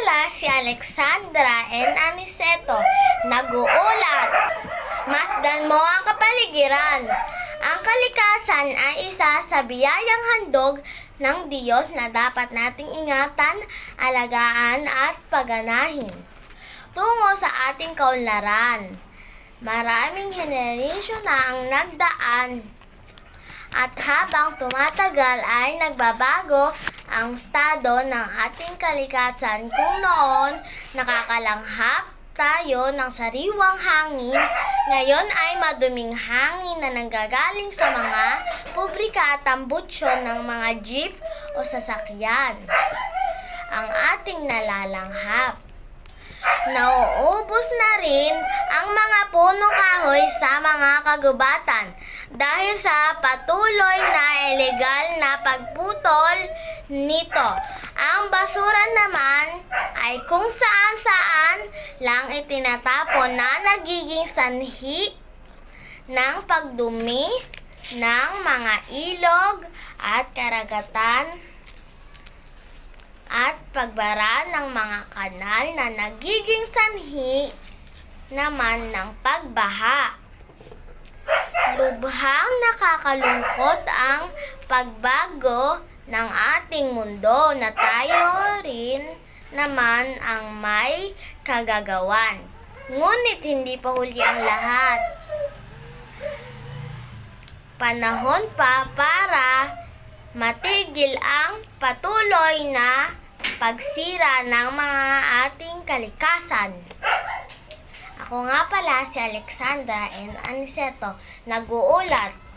pala si Alexandra and Aniceto. Nag-uulat. Masdan mo ang kapaligiran. Ang kalikasan ay isa sa biyayang handog ng Diyos na dapat nating ingatan, alagaan at paganahin. Tungo sa ating kaunlaran. Maraming henerasyon na ang nagdaan at habang tumatagal ay nagbabago ang estado ng ating kalikasan kung noon nakakalanghap tayo ng sariwang hangin, ngayon ay maduming hangin na nanggagaling sa mga publika at tambutsyon ng mga jeep o sasakyan. Ang ating nalalanghap. Nauubos na rin ang mga punong kahoy sa mga kagubatan dahil sa patuloy na ilegal na pagputol nito. Ang basura naman ay kung saan-saan lang itinatapon na nagiging sanhi ng pagdumi ng mga ilog at karagatan at pagbara ng mga kanal na nagiging sanhi naman ng pagbaha. Lubhang nakakalungkot ang pagbago ng ating mundo na tayo rin naman ang may kagagawan. Ngunit hindi pa huli ang lahat. Panahon pa para matigil ang patuloy na pagsira ng mga ating kalikasan. Ako nga pala si Alexandra and Aniceto, nag-uulat